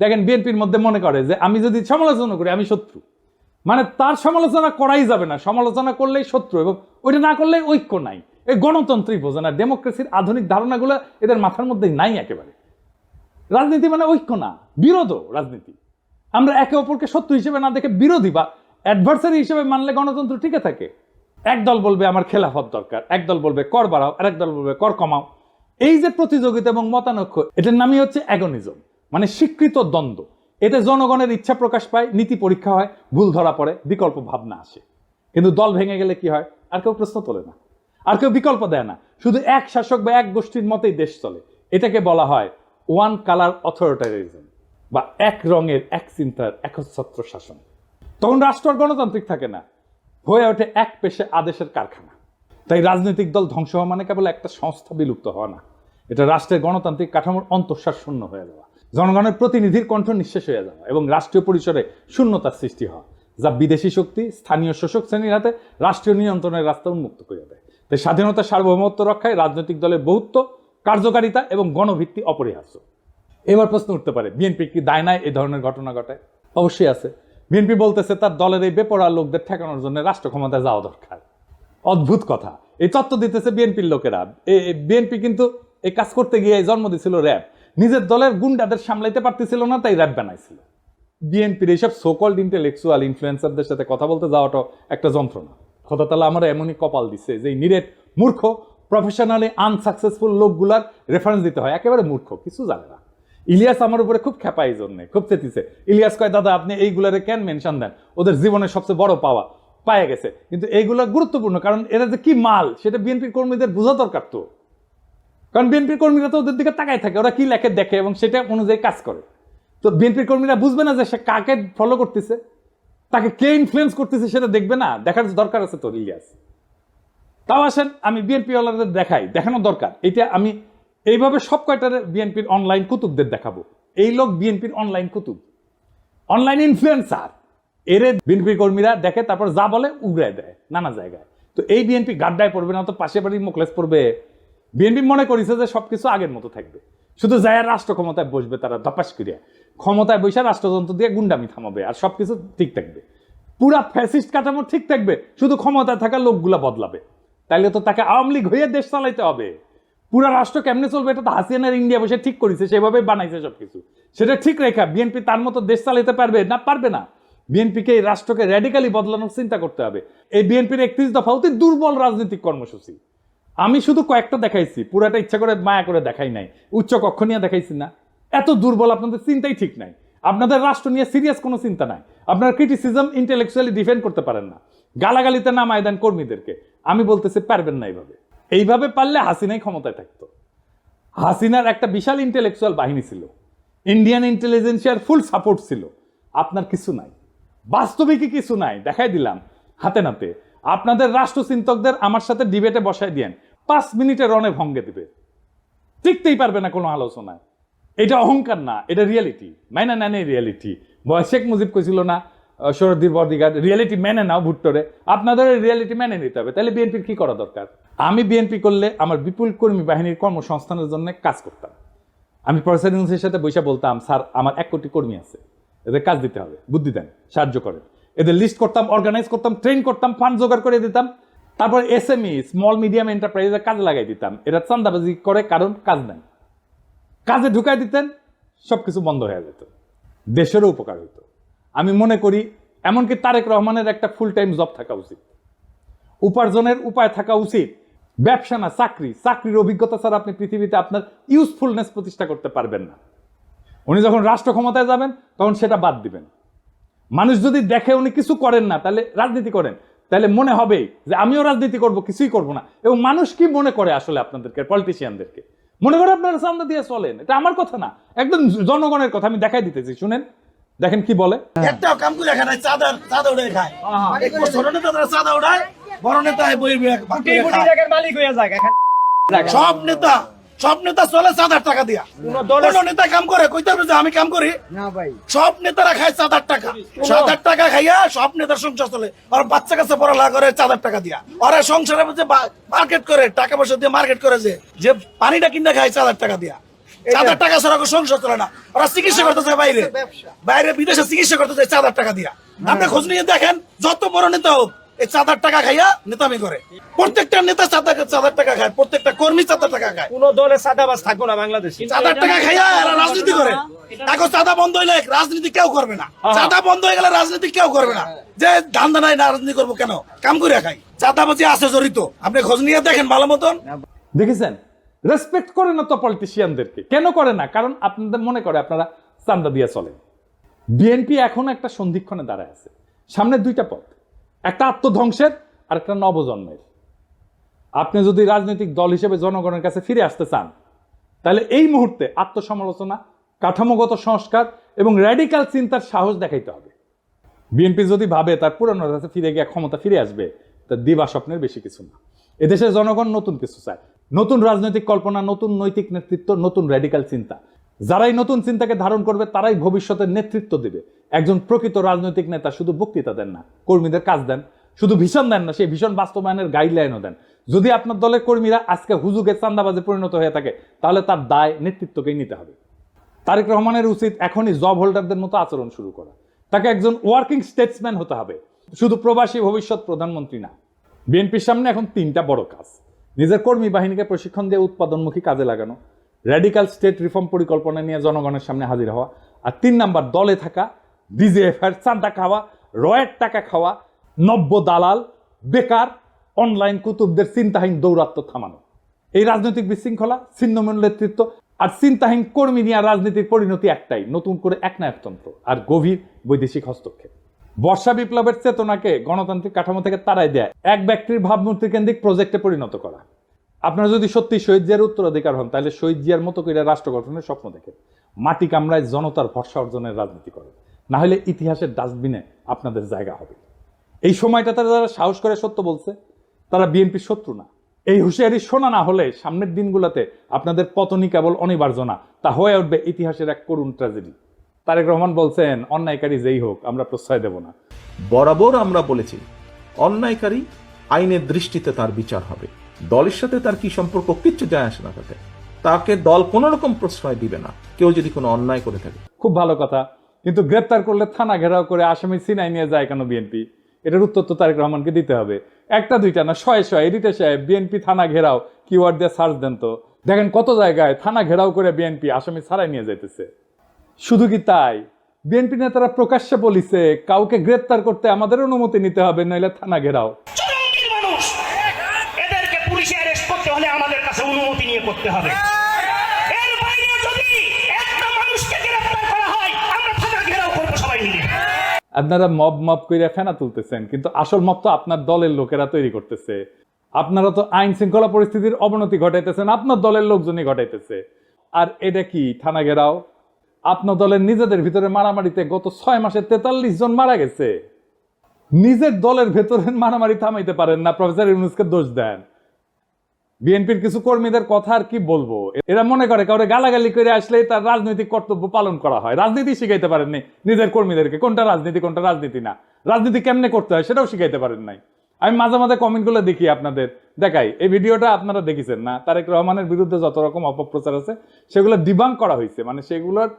দেখেন বিএনপির মধ্যে মনে করে যে আমি যদি সমালোচনা করি, আমি শত্রু। মানে তার সমালোচনা করাই যাবে না। সমালোচনা করলেই শত্রু এবং ওইটা না করলে ঐক্য নাই। এই গণতন্ত্রই বোঝে না, ডেমোক্রেসির আধুনিক ধারণাগুলো এদের মাথার মধ্যে নাই একেবারে। রাজনীতি মানে ঐক্য না, বিরোধ রাজনীতি। আমরা একে অপরকে শত্রু হিসেবে না দেখে বিরোধী বা অ্যাডভার্সারি হিসেবে মানলে গণতন্ত্র টিকে থাকে। এক দল বলবে আমার খেলাফত দরকার এক দল বলবে কর বাড়াও আরেক দল বলবে কর কমাও। এই যে প্রতিযোগিতা এবং মতানৈক্য, এটার নামই হচ্ছে অ্যাগনিজম মানে স্বীকৃত দ্বন্দ্ব। এতে জনগণের ইচ্ছা প্রকাশ পায়, নীতি পরীক্ষা হয়, ভুল ধরা পড়ে, বিকল্প ভাবনা আসে। কিন্তু দল ভেঙে গেলে কি হয়? আর কেউ প্রশ্ন তোলে না। আর কেউ বিকল্প দেয় না। শুধু এক শাসক বা এক গোষ্ঠীর মতেই দেশ চলে। এটাকে বলা হয় ওয়ান কালার অথরিটারিজম বা এক রঙের, এক চিন্তার, একচ্ছত্র শাসন। তখন রাষ্ট্র গণতান্ত্রিক থাকে না। হয়ে ওঠে এক পেশে আদেশের কারখানা। তাই রাজনৈতিক দল ধ্বংস হওয়া মানে কেবল একটা সংস্থা বিলুপ্ত হওয়া না। এটা রাষ্ট্রের গণতান্ত্রিক কাঠামোর অন্তঃসার শূন্য হয়ে যাওয়া। জনগণের প্রতিনিধির কণ্ঠ নিঃশেষ হয়ে যাওয়া এবং রাষ্ট্রীয় পরিসরে শূন্যতার সৃষ্টি হওয়া যা বিদেশি শক্তি, স্থানীয় শোষক শ্রেণির হাতে রাষ্ট্রীয় নিয়ন্ত্রণের রাস্তা উন্মুক্ত করে দেয়। তাই স্বাধীনতা, সার্বভৌমত্ব রক্ষায় রাজনৈতিক দলের বহুত্ব, কার্যকারিতা এবং গণভিত্তি অপরিহার্য। এবার প্রশ্ন উঠতে পারে, বিএনপি কি দায় নাই এই ধরনের ঘটনা ঘটায়? অবশ্যই আছে। বিএনপি বলতেছে, তার দলের এই বেপরোয়া লোকদের ঠেকানোর জন্য রাষ্ট্র ক্ষমতায় যাওয়া দরকার। অদ্ভুত কথা। এই তত্ত্ব দিতেছে বিএনপির লোকেরা। বিএনপি কিন্তু এই কাজ করতে গিয়ে জন্ম দিছিল র্যাব। নিজের দলের গুন্ডাদের সামলাইতে পারতেছিল না, তাই র্যাব বানাইছিল। বিএনপির এইসব সোকল্ড ইন্টেলেকচুয়াল ইনফ্লুয়েন্সারদের সাথে কথা বলতে যাওয়াটা একটা যন্ত্রণা। খোদা তালা আমার এমনই কপাল দিচ্ছে যে নিরেট মূর্খ প্রফেশনালি আনসাকসেসফুল লোকগুলার রেফারেন্স দিতে হয়। একেবারে মূর্খ, কিছু জানে না। ইলিয়াস আমার উপরে খুব খেপা এই জন্যে, খুব চেতিছে। ইলিয়াস কয়, দাদা, আপনি এইগুলারে কেন মেনশন দেন? ওদের জীবনের সবচেয়ে বড় পাওয়া পায়ে গেছে। কিন্তু এইগুলা গুরুত্বপূর্ণ, কারণ এরা যে কি মাল, সেটা বিএনপির কর্মীদের বোঝা দরকার তো। কারণ বিএনপির কর্মীরা তো ওদের দিকে তাকায় থাকে, ওরা কি লেখে দেখে এবং সেটা অনুযায়ী কাজ করে। তো বিএনপির কর্মীরা বুঝবে না যে সে কাকে ফলো করতেছে, তাকে কে ইনফ্লুয়েন্স করতেছে সেটা দেখবে না, দেখার দরকার আছে তো ইলিয়াস। তাও আসেন, আমি বিএনপি ওয়ালাদের দেখাই দেখানো দরকার। এটা আমি এইভাবে সব কয়টার বিএনপির অনলাইন কুতুবদের দেখাবো। এই লোক বিএনপির অনলাইন কুতুব। অনলাইন ইনফ্লুয়েন্সার এরে বিএনপি কর্মীরা দেখে, তারপর যা বলে উগড়ায় দেয়, নানা জায়গায়। তো এই বিএনপি গাড্ডায় পড়বে না তো পাশে বাড়ির মোকলেস পড়বে। বিএনপি মনে করেছে যে সবকিছু আগের মতো থাকবে। শুধু যায় রাষ্ট্র ক্ষমতায় বসবে তারা ধপাস করিয়া। ক্ষমতায় বসে রাষ্ট্রযন্ত্র দিয়ে গুন্ডামি থামাবে আর সবকিছু ঠিক থাকবে। পুরা ফ্যাসিস্ট কাঠামো ঠিক থাকবে, শুধু ক্ষমতায় থাকা লোকগুলা বদলাবে। তাইলে তো তাকে আওয়ামী লীগ হয়ে দেশ চালাইতে হবে। পুরা রাষ্ট্র কেমনে চলবে এটা তো হাসিয়ানার ইন্ডিয়া বসে ঠিক করেছে সেভাবে বানাইছে সবকিছু। সেটা ঠিক রেখা, বিএনপি তার মতো দেশ চালাইতে পারবে না পারবে না। বিএনপিকে এই রাষ্ট্রকে র্যাডিক্যালি বদলানোর চিন্তা করতে হবে। এই বিএনপির একত্রিশ দফা অতি দুর্বল রাজনৈতিক কর্মসূচি। আমি শুধু কয়েকটা দেখাইছি, পুরাটা ইচ্ছা করে মায়া করে দেখাই নাই, উচ্চ কক্ষ নিয়ে দেখাইছি না। এত দুর্বল আপনাদের চিন্তাই ঠিক নাই। আপনাদের রাষ্ট্র নিয়ে সিরিয়াস কোনো চিন্তা নাই। আপনার ক্রিটিসিজম ইন্টেলেকচুয়ালি ডিফেন্ড করতে পারেন না। গালাগালিতে নামায় দেন কর্মীদেরকে। আমি বলতেছি, পারবেন না এইভাবে। এইভাবে পারলে হাসিনাই ক্ষমতায় থাকতো। হাসিনার একটা বিশাল ইন্টেলেকচুয়াল বাহিনী ছিল। ইন্ডিয়ান ইন্টেলিজেন্সিয়ার ফুল সাপোর্ট ছিল। আপনার কিছু নাই। বাস্তবিকই কিছু নাই। দেখাই দিলাম, হাতে নাতে। আপনাদের রাষ্ট্রচিন্তকদের আমার সাথে ডিবেটে বসায় দিয়েন। পাঁচ মিনিটে রনে ভঙ্গে দিবে। টিকতেই পারবে না কোনো আলোচনায়। এটা অহংকার না, এটা রিয়েলিটি মাইনা নেন এই রিয়েলিটি শেখ মুজিব কইছিল না শরদ্দির বর্দিগার রিয়েলিটি মেনে নাও ভুট্টরে। আপনাদের রিয়েলিটি মেনে নিতে হবে, তাহলে বিএনপির কি করা দরকার? আমি বিএনপি করলে আমার বিপুল কর্মী বাহিনীর কর্মসংস্থানের জন্য কাজ করতাম। আমি প্রফেসর সাথে বৈশা বলতাম, স্যার, আমার এক কোটি কর্মী আছে। এদের কাজ দিতে হবে, বুদ্ধি দেন, সাহায্য করেন। এদের লিস্ট করতাম অর্গানাইজ করতাম ট্রেন করতাম ফান্ড জোগাড় করে দিতাম। তারপর S M SME small medium এন্টারপ্রাইজে কাজে লাগাই দিতাম। এরা চান্দাবাজি করে, কারণ কাজ নাই। কাজে ঢুকাই দিতেন সব কিছু বন্ধ হয়ে যেত। দেশেরও উপকার হতো আমি মনে করি, এমনকি তারেক রহমানের একটা ফুল টাইম জব থাকা উচিত। উপার্জনের উপায় থাকা উচিত। ব্যবসা না, চাকরি। চাকরির অভিজ্ঞতা ছাড়া আপনি পৃথিবীতে আপনার ইউজফুলনেস প্রতিষ্ঠা করতে পারবেন না। উনি যখন রাষ্ট্র ক্ষমতায় যাবেন, তখন সেটা বাদ দিবেন। মানুষ যদি দেখে উনি কিছু করেন না, তাহলে রাজনীতি করেন। তাহলে মনে হবে যে আমিও রাজনীতি করব কিছুই করব না। এবং মানুষ কি মনে করে আসলে আপনাদেরকে পলিটিশিয়ানদেরকে মনে করে আপনারা চান্দা দিয়ে চলেন এটা আমার কথা না একদম জনগণের কথা আমি দেখাই দিতেছি শুনেন দেখেন কি বলে। একটাও কাম করে খায় না চাঁদা চাঁদা উড়ে খায়। এক ছোট নেতা তারা চাঁদা উড়ায় বড় নেতা বই ভাগ করে খায়। মালিক হয়ে যায় সব নেতা সব নেতা চলে চাঁদার টাকা দিয়া। কোন নেতা কাম করে কইতে হবে যে আমি কাম করি। না ভাই। সব নেতারা খায় চাঁদার টাকা। চাঁদার টাকা খাইয়া সব নেতার সংসার চলে। আর বাচ্চা কাছে পড়ালেখা করে চাঁদার টাকা দিয়া। ওরা সংসারে যে মার্কেট করে টাকা পয়সা দিয়ে মার্কেট করে যে যে পানিটা কিনে খায় চাঁদার টাকা দিয়া। চাঁদার টাকা ছাড়া সংসার চলে না। ওরা চিকিৎসা করতে যায় বাইরে। বাইরে বিদেশে চিকিৎসা করতে যায় চাঁদার টাকা দিয়া। আপনি খোঁজ নিয়ে দেখেন যত বড় নেতা হোক এই চাঁদার টাকা খাইয়া নেতামি করে। প্রত্যেকটা নেতা চাঁদা চাঁদার টাকা খায় প্রত্যেকটা কর্মী চাঁদার টাকা খায়। কোন দলে সাদাবাজ থাকব না বাংলাদেশে। চাঁদার টাকা খাইয়া এরা রাজনীতি করে। এখন চাঁদা বন্ধ হইলে রাজনীতি কেউ করবে না। চাঁদা বন্ধ হয়ে গেলে রাজনীতি কেউ করবে না। যে ধান্দা নাই না রাজনীতি করব কেন? কাম করে খাই। চাঁদাবাজি আছে জড়িত। আপনি খোঁজ নিয়ে দেখেন ভালো মতন। দেখেছেন? রেসপেক্ট করে না তো পলিটিশিয়ানদেরকে কেন করে না? কারণ আপনাদের মনে করে আপনারা চান্দা দিয়ে চলেন। বিএনপি এখন একটা সন্ধিক্ষণে দাঁড়ায় আছে। সামনে দুইটা পথ। একটা আত্মধ্বংসের আর একটা নবজন্মের। আপনি যদি রাজনৈতিক দল হিসেবে জনগণের কাছে ফিরে আসতে চান, তাহলে এই মুহূর্তে আত্মসমালোচনা, কাঠামোগত সংস্কার এবং র্যাডিক্যাল চিন্তার সাহস দেখাইতে হবে। বিএনপি যদি ভাবে তার পুরনো কাছে ফিরে গিয়ে ক্ষমতা ফিরে আসবে, তা দিবা স্বপ্নের বেশি কিছু না। এদেশের জনগণ নতুন কিছু চায়। নতুন রাজনৈতিক কল্পনা, নতুন নৈতিক নেতৃত্ব, নতুন র্যাডিক্যাল চিন্তা। যারাই নতুন চিন্তাকে ধারণ করবে, তারাই ভবিষ্যতের নেতৃত্ব দেবে। একজন প্রকৃত রাজনৈতিক নেতা শুধু বক্তৃতা দেন না, কর্মীদের কাজ দেন, শুধু ভীষণ দেন না, সেই ভীষণ বাস্তবায়নের গাইডলাইনও দেন। যদি আপনার দলের কর্মীরা আজকে হুজুগে চান্দাবাজে পরিণত হয়ে থাকে, তাহলে তার দায় নেতৃত্বকেই নিতে হবে। তারেক রহমানের উচিত এখনই জব হোল্ডারদের মতো আচরণ শুরু করা। তাকে একজন ওয়ার্কিং স্টেটসম্যান হতে হবে। শুধু প্রবাসী ভবিষ্যৎ প্রধানমন্ত্রী না, বিএনপির সামনে এখন তিনটা বড় কাজ। নিজের কর্মী বাহিনীকে প্রশিক্ষণ দিয়ে উৎপাদনমুখী কাজে লাগানো র্যাডিক্যাল স্টেট রিফর্ম পরিকল্পনা নিয়ে জনগণের সামনে হাজির হওয়া আর তিন নাম্বার, দলে থাকা ডিজিএফ এর চাঁদা খাওয়া, রয়ের টাকা খাওয়া, নব্য দালাল, বেকার অনলাইন কুতুবদের চিন্তাহীন দৌরাত্ম থামানো। এই রাজনৈতিক বিশৃঙ্খলা, ছিন্নমূল নেতৃত্ব আর চিন্তাহীন কর্মী নিয়ে রাজনীতির পরিণতি একটাই, নতুন করে একনায়কতন্ত্র আর গভীর বৈদেশিক হস্তক্ষেপ। বর্ষা বিপ্লবের চেতনাকে গণতান্ত্রিক কাঠামো থেকে তাড়াই দেয় এক ব্যক্তির ভাবমূর্তি কেন্দ্রিক প্রজেক্টে পরিণত করা। আপনারা যদি সত্যি শহীদ জিয়ার উত্তরাধিকার হন, তাহলে শহীদ জিয়ার মতো করে রাষ্ট্র গঠনের স্বপ্ন দেখেন। মাটি কামড়ায় জনতার ভরসা অর্জনের রাজনীতি করেন। না হলে ইতিহাসের ডাস্টবিনে আপনাদের জায়গা হবে। এই সময়টাতে যারা সাহস করে সত্য বলছে, তারা বিএনপির শত্রু না। এই হুঁশিয়ারি শোনা না হলে সামনের দিনগুলোতে আপনাদের পতনই কেবল অনিবার্য না, তা হয়ে উঠবে ইতিহাসের এক করুণ ট্র্যাজেডি। তারেক রহমান বলছেন, অন্যায়কারী যেই হোক, আমরা প্রশ্রয় দেব না। বরাবর আমরা বলেছি, অন্যায়কারী আইনের দৃষ্টিতে তার বিচার হবে। দলের সাথে তার কি সম্পর্ক কিচ্ছু যায় আসে না তাতে। তাকে দল কোনো রকম প্রশ্রয় দিবে না। কেউ যদি কোনো অন্যায় করে থাকে। খুব ভালো কথা। কিন্তু গ্রেপ্তার করলে থানা ঘেরাও করে আসামি সিনাই নিয়ে যায় কেন বিএনপি এটার উত্তর তো তারেক রহমানকে দিতে হবে। একটা, দুইটা না, শয়ে শয়ে, এডিটে সাহেব বিএনপি থানা ঘেরাও কিওয়ার্ড দিয়ে সার্চ দেন তো। দেখেন কত জায়গায় থানা ঘেরাও করে বিএনপি আসামি ছাড়াই নিয়ে যাইতেছে। শুধু কি তাই? বিএনপি নেতারা প্রকাশ্যে বলিছে, কাউকে গ্রেপ্তার করতে আমাদের অনুমতি নিতে হবে, নইলে থানা ঘেরাও চরমপন্থী মানুষ এদেরকে পুলিশে অ্যারেস্ট করতে হলে আমাদের কাছে অনুমতি নিয়ে করতে হবে। আপনারা মব মব করে ফেনা তুলতেছেন, কিন্তু আসল মব তো আপনার দলের লোকেরা তৈরি করতেছে। আপনারা তো আইন শৃঙ্খলা পরিস্থিতির অবনতি ঘটাইতেছেন, আপনার দলের লোকজনই ঘটাইতেছে। আর এটা কি, থানা ঘেরাও? আপনার দলের নিজেদের ভিতরে মারামারিতে গত ছয় মাসে তেতাল্লিশ জন মারা গেছে। নিজের দলের ভেতরে মারামারি থামাইতে পারেন না, প্রফেসর ইউনুসকে দোষ দেন। বিএনপির কিছু কর্মীদের কথা আর কি বলব? এরা মনে করে কাউরে গালাগালি করে আসলেই তার রাজনৈতিক কর্তব্য পালন করা হয়। রাজনীতি শিখাইতে পারেননি। নিজের কর্মীদেরকে। কোনটা রাজনীতি কোনটা রাজনীতি না। রাজনীতি কেমনে করতে হয় সেটাও শিখাইতে পারেন নাই। আমি মাঝে মাঝে কমেন্টগুলো দেখি আপনাদের। দেখাই, এই ভিডিওটা আপনারা দেখেছেন না? তারেক রহমানের বিরুদ্ধে যত রকম অপপ্রচার আছে, সেগুলো ডিবাং করা হয়েছে। মানে সেগুলোর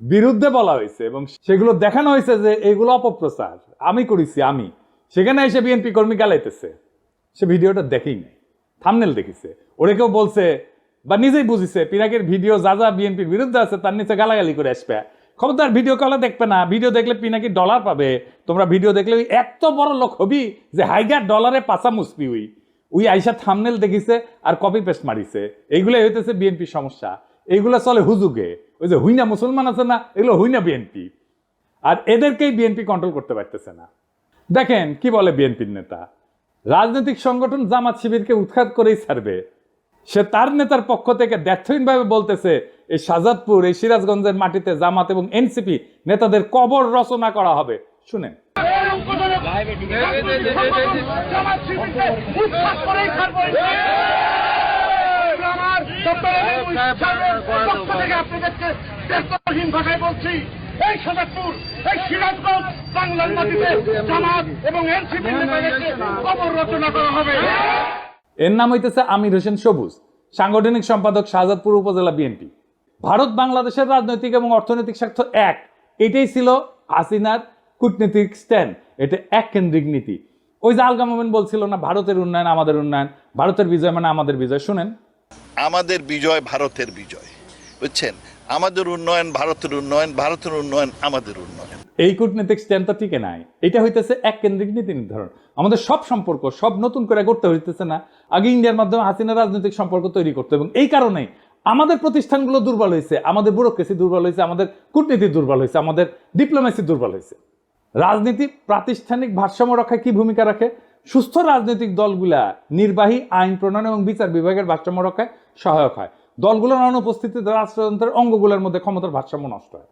বিরুদ্ধে বলা হয়েছে এবং সেগুলো দেখানো হয়েছে যে এগুলো অপপ্রচার। আমি করেছি, আমি। সেখানে এসে বিএনপি কর্মী গালাইতেছে। সে ভিডিওটা দেখেই নাই। থামনেল দেখিছে। ওরে কেউ বলছে, বা নিজেই বুঝিছে পিনাকের ভিডিও যা যা বিএনপির বিরুদ্ধে আছে, তার নিচে গালাগালি করে আসবে। খবরদার, ভিডিও কলে দেখবে না, ভিডিও দেখলে পিনাকি ডলার পাবে। তোমরা ভিডিও দেখলে ওই এত বড় লোক হবি যে হাইগার ডলারে পাশা মুসবি উই। উই আইসা থামনেল দেখিছে আর কপি পেস্ট মারিছে। এইগুলোই হইতেছে বিএনপির সমস্যা। এইগুলো চলে হুজুগে। ওই যে হুইনা মুসলমান আছে না, এগুলো হুইনা বিএনপি। আর এদেরকেই বিএনপি কন্ট্রোল করতে পারতেছে না। দেখেন, কি বলে বিএনপির নেতা? রাজনৈতিক সংগঠন জামাত শিবিরকে উৎখাত করেই ছাড়বে। সে তার নেতার পক্ষ থেকে ব্যর্থহীনভাবে বলতেছে এই শাজাদপুর এই সিরাজগঞ্জের মাটিতে জামাত এবং এনসিপি নেতাদের কবর রচনা করা হবে। শুনেন। আমার দপ্তরের পক্ষ থেকে আপনাদেরকে ব্যস্তহীন ভাষায় বলছি। এই সদাপুর এই সিরাজগঞ্জ বাংলার মাটিতে জামাত এবং এনসিপি নেতাদেরকে কবর রচনা করা হবে। এর নাম হইতেছে আমির হোসেন সবুজ সাংগঠনিক সম্পাদক শাহজাদপুর উপজেলা বিএনপি। ভারত বাংলাদেশের রাজনৈতিক এবং অর্থনৈতিক স্বার্থ এক। এটাই ছিল হাসিনার কূটনীতিক স্ট্যান্ড এটা এক কেন্দ্রিক নীতি। ওই যে আলগা মোমেন বলছিল না ভারতের উন্নয়ন আমাদের উন্নয়ন ভারতের বিজয় মানে আমাদের বিজয়। শুনেন। আমাদের বিজয় ভারতের বিজয় বুঝছেন? আমাদের উন্নয়ন, ভারতের উন্নয়ন ভারতের উন্নয়ন, আমাদের উন্নয়ন। এই কূটনীতিক স্ট্যান্ড তো টিকে নাই। এটা হইতেছে এক কেন্দ্রিক নীতি নির্ধারণ। আমাদের সব সম্পর্ক সব নতুন করে করতে হইতেছে না। আগে ইন্ডিয়ার মাধ্যমে হাসিনা রাজনৈতিক সম্পর্ক তৈরি করতে এবং এই কারণে আমাদের প্রতিষ্ঠানগুলো দুর্বল হয়েছে আমাদের ব্যুরোক্রেসি দুর্বল হয়েছে আমাদের কূটনীতি দুর্বল হয়েছে আমাদের ডিপ্লোমেসি দুর্বল হয়েছে রাজনীতি প্রাতিষ্ঠানিক ভারসাম্য রক্ষায় কি ভূমিকা রাখে? সুস্থ রাজনৈতিক দলগুলা নির্বাহী, আইন প্রণয়ন এবং বিচার বিভাগের ভারসাম্য রক্ষায় সহায়ক হয়। দলগুলোর অনুপস্থিতিতে রাষ্ট্রযন্ত্রের অঙ্গগুলোর মধ্যে ক্ষমতার ভারসাম্য নষ্ট হয়।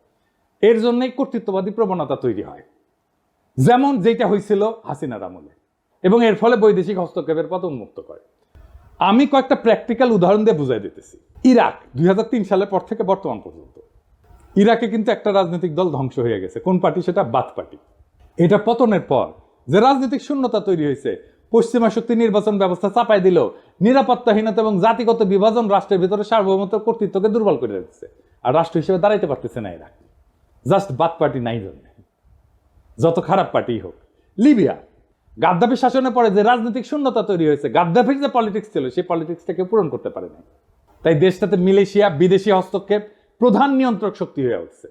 এর জন্যই কর্তৃত্ববাদী প্রবণতা তৈরি হয়। যেমন যেটা হয়েছিল হাসিনার আমলে। এবং এর ফলে বৈদেশিক হস্তক্ষেপের পথ উন্মুক্ত করে। আমি কয়েকটা প্র্যাকটিক্যাল উদাহরণ দিয়ে বুঝাই দিতেছি। ইরাক, দুই হাজার তিন সালের পর থেকে বর্তমান পর্যন্ত। ইরাকে কিন্তু একটা রাজনৈতিক দল ধ্বংস হয়ে গেছে। কোন পার্টি? সেটা বাথ পার্টি। এটা পতনের পর যে রাজনৈতিক শূন্যতা তৈরি হয়েছে, পশ্চিমা শক্তি নির্বাচন ব্যবস্থা চাপাই দিল নিরাপত্তাহীনতা এবং জাতিগত বিভাজন রাষ্ট্রের ভিতরে সার্বভৌমত্ব কর্তৃত্বকে দুর্বল করে দিচ্ছে। আর রাষ্ট্র হিসেবে দাঁড়াইতে পারতেছে না ইরাক জাস্ট বাথ পার্টি নাই জন্য। যত খারাপ পার্টি হোক। লিবিয়া। গাদ্দাফি শাসনের পরে যে রাজনৈতিক শূন্যতা তৈরি হয়েছে, গাদ্দাফির যে পলিটিক্স ছিল, সেই পলিটিক্সটাকে পূরণ করতে পারে নাই। তাই দেশটাতে মিলেশিয়া বিদেশি হস্তক্ষেপ প্রধান নিয়ন্ত্রক শক্তি হয়ে উঠছে।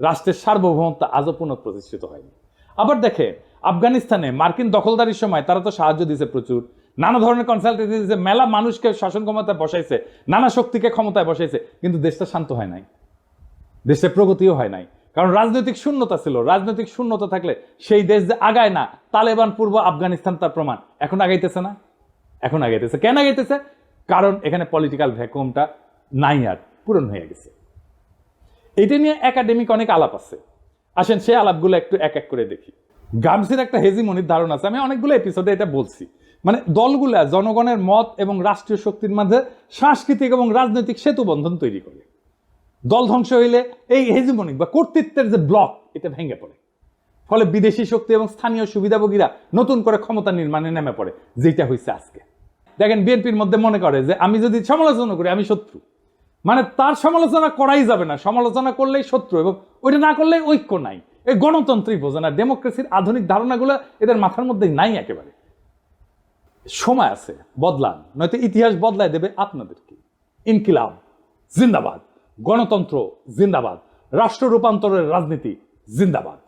রাষ্ট্রের সার্বভৌমত্ব আজও পুনঃপ্রতিষ্ঠিত হয়নি। আবার দেখে আফগানিস্তানে মার্কিন দখলদারির সময় তারা তো সাহায্য দিয়েছে প্রচুর। নানা ধরনের কনসালটেন্সি দিয়েছে মেলা মানুষকে শাসন ক্ষমতায় বসাইছে, নানা শক্তিকে ক্ষমতায় বসাইছে, কিন্তু দেশটা শান্ত হয় নাই। দেশে প্রগতিও হয় নাই। কারণ রাজনৈতিক শূন্যতা ছিল। রাজনৈতিক শূন্যতা থাকলে সেই দেশ যে আগায় না, তালেবান পূর্ব আফগানিস্তান তার প্রমাণ। এখন আগাইতেছে না? এখন আগাইতেছে। কেন আগাইতেছে? কারণ এখানে পলিটিক্যাল ভ্যাকুয়ামটা নাই আর, পূরণ হয়ে গেছে। এটা নিয়ে একাডেমিক অনেক আলাপ আছে। আসেন সেই আলাপগুলো একটু এক এক করে দেখি। গামসির একটা হেজিমনির ধারণা আছে। আমি অনেকগুলো এপিসোডে এটা বলছি। মানে দলগুলা জনগণের মত এবং রাষ্ট্রীয় শক্তির মাঝে সাংস্কৃতিক এবং রাজনৈতিক সেতু বন্ধন তৈরি করে। দল ধ্বংস হইলে এই হেজিমনিক বা কর্তৃত্বের যে ব্লক, এটা ভেঙে পড়ে। ফলে বিদেশি শক্তি এবং স্থানীয় সুবিধাভোগীরা নতুন করে ক্ষমতা নির্মাণে নেমে পড়ে, যেটা হয়েছে আজকে। দেখেন, বিএনপির মধ্যে মনে করে যে আমি যদি সমালোচনা করি, আমি শত্রু। মানে তার সমালোচনা করাই যাবে না। সমালোচনা করলেই শত্রু এবং ওইটা না করলে ঐক্য নাই। এই গণতন্ত্রই বোঝে না, ডেমোক্রেসির আধুনিক ধারণাগুলো এদের মাথার মধ্যে নাই একেবারে। সময় আছে, বদলান। নয়তো ইতিহাস বদলায় দেবে আপনাদেরকে। ইনকিলাব, জিন্দাবাদ। গণতন্ত্র, জিন্দাবাদ। রাষ্ট্র রূপান্তরের রাজনীতি, জিন্দাবাদ।